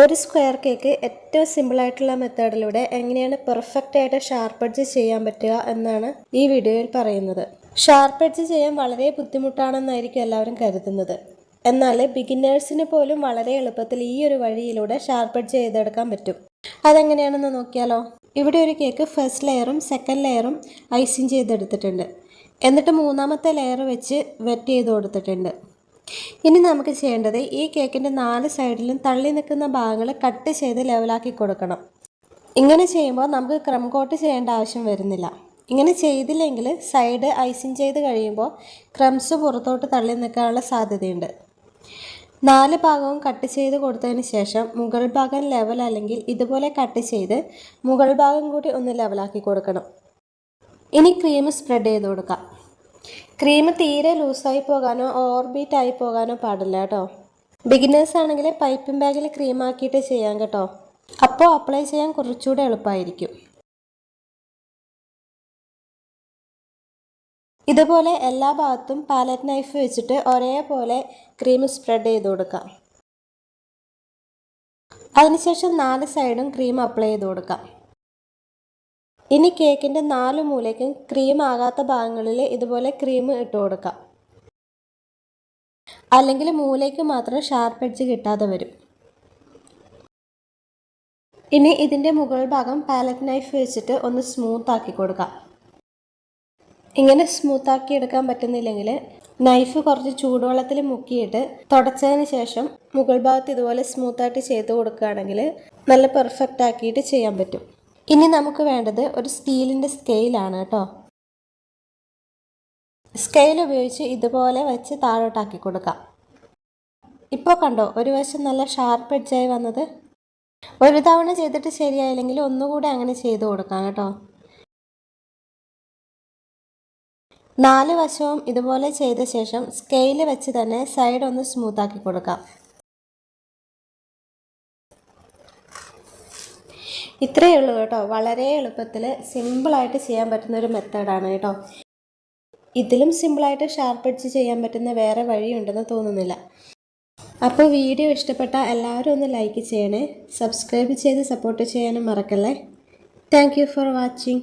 ഒരു square cake ഏറ്റവും സിമ്പിളായിട്ടുള്ള മെത്തേഡിലൂടെ എങ്ങനെയാണ് പെർഫെക്റ്റ് ആയിട്ട് ഷാർപ്പ് എഡ്ജ് ചെയ്യാൻ പറ്റുക എന്നാണ് ഈ വീഡിയോയിൽ പറയുന്നത്. ഷാർപ്പ് എഡ്ജ് ചെയ്യാൻ വളരെ ബുദ്ധിമുട്ടാണെന്നായിരിക്കും എല്ലാവരും കരുതുന്നത്. എന്നാൽ ബിഗിനേഴ്സിന് പോലും വളരെ എളുപ്പത്തിൽ ഈ ഒരു വഴിയിലൂടെ ഷാർപ്പ് എഡ്ജ് ചെയ്തെടുക്കാൻ പറ്റും. അതെങ്ങനെയാണെന്ന് നോക്കിയാലോ? ഇവിടെ ഒരു കേക്ക് ഫസ്റ്റ് ലെയറും സെക്കൻഡ് ലെയറും ഐസിങ് ചെയ്തെടുത്തിട്ടുണ്ട്. എന്നിട്ട് മൂന്നാമത്തെ ലെയർ വെച്ച് വെറ്റ് ചെയ്ത് കൊടുത്തിട്ടുണ്ട്. ഇനി നമുക്ക് ചെയ്യേണ്ടത് ഈ കേക്കിന്റെ നാല് സൈഡിലും തള്ളി നിൽക്കുന്ന ഭാഗങ്ങൾ കട്ട് ചെയ്ത് ലെവലാക്കി കൊടുക്കണം. ഇങ്ങനെ ചെയ്യുമ്പോൾ നമുക്ക് ക്രം കോട്ട് ചെയ്യേണ്ട ആവശ്യം വരുന്നില്ല. ഇങ്ങനെ ചെയ്തില്ലെങ്കിൽ സൈഡ് ഐസിങ് ചെയ്ത് കഴിയുമ്പോൾ ക്രംസ് പുറത്തോട്ട് തള്ളി നിൽക്കാനുള്ള സാധ്യതയുണ്ട്. നാല് ഭാഗവും കട്ട് ചെയ്ത് കൊടുത്തതിന് ശേഷം മുകൾ ഭാഗം ലെവൽ അല്ലെങ്കിൽ ഇതുപോലെ കട്ട് ചെയ്ത് മുകൾ ഭാഗം കൂടി ഒന്ന് ലെവലാക്കി കൊടുക്കണം. ഇനി ക്രീം സ്പ്രെഡ് ചെയ്ത് കൊടുക്കാം. ക്രീം തീരെ ലൂസായി പോകാനോ ഓർബിറ്റ് ആയി പോകാനോ പാടില്ല കേട്ടോ. ബിഗിനേഴ്സ് ആണെങ്കിൽ പൈപ്പിംഗ് ബാഗിൽ ക്രീം ആക്കിയിട്ട് ചെയ്യാം കേട്ടോ. അപ്പോൾ അപ്ലൈ ചെയ്യാൻ കുറച്ചുകൂടെ എളുപ്പമായിരിക്കും ഇതുപോലെ എല്ലാ ഭാഗത്തും പാലറ്റ് നൈഫ് വെച്ചിട്ട് ഒരേപോലെ ക്രീം സ്പ്രെഡ് ചെയ്ത് കൊടുക്കാം. അതിനുശേഷം നാല് സൈഡും ക്രീം അപ്ലൈ ചെയ്ത് കൊടുക്കാം. ഇനി കേക്കിന്റെ നാല് മൂലയ്ക്കും ക്രീം ആകാത്ത ഭാഗങ്ങളിൽ ഇതുപോലെ ക്രീം ഇട്ട് കൊടുക്കാം. അല്ലെങ്കിൽ മൂലയ്ക്ക് മാത്രം ഷാർപ്പ് എഡ്ജ് കിട്ടാതെ വരും. ഇനി ഇതിന്റെ മുകൾ ഭാഗം പാലറ്റ് നൈഫ് വെച്ചിട്ട് ഒന്ന് സ്മൂത്ത് ആക്കി കൊടുക്കാം. ഇങ്ങനെ സ്മൂത്ത് ആക്കി എടുക്കാൻ പറ്റുന്നില്ലെങ്കിൽ നൈഫ് കുറച്ച് ചൂടുവെള്ളത്തിൽ മുക്കിയിട്ട് തുടച്ചതിന് ശേഷം മുകൾ ഭാഗത്ത് ഇതുപോലെ സ്മൂത്തായിട്ട് ചെയ്ത് കൊടുക്കുകയാണെങ്കിൽ നല്ല പെർഫെക്റ്റ് ആക്കിയിട്ട് ചെയ്യാൻ പറ്റും. ഇനി നമുക്ക് വേണ്ടത് ഒരു സ്റ്റീലിന്റെ സ്കെയിലാണ് കേട്ടോ. സ്കെയിൽ ഉപയോഗിച്ച് ഇതുപോലെ വെച്ച് താഴോട്ടാക്കി കൊടുക്കാം. ഇപ്പോൾ കണ്ടോ ഒരു വശം നല്ല ഷാർപ്പ് എഡ്ജായി വന്നത്. ഒരു തവണ ചെയ്തിട്ട് ശരിയായില്ലെങ്കിൽ ഒന്നുകൂടി അങ്ങനെ ചെയ്ത് കൊടുക്കാം കേട്ടോ. നാല് വശവും ഇതുപോലെ ചെയ്ത ശേഷം സ്കെയിൽ വെച്ച് തന്നെ സൈഡ് ഒന്ന് സ്മൂത്താക്കി കൊടുക്കാം. ഇത്രയേ ഉള്ളൂ കേട്ടോ. വളരെ എളുപ്പത്തിൽ സിമ്പിളായിട്ട് ചെയ്യാൻ പറ്റുന്ന ഒരു മെത്തേഡാണ് കേട്ടോ. ഇതിലും സിമ്പിളായിട്ട് ഷാർപ്പ് അടിച്ച് ചെയ്യാൻ പറ്റുന്ന വേറെ വഴിയുണ്ടെന്ന് തോന്നുന്നില്ല. അപ്പോൾ വീഡിയോ ഇഷ്ടപ്പെട്ട എല്ലാവരും ഒന്ന് ലൈക്ക് ചെയ്യണേ. സബ്സ്ക്രൈബ് ചെയ്ത് സപ്പോർട്ട് ചെയ്യാനും മറക്കല്ലേ. Thank for watching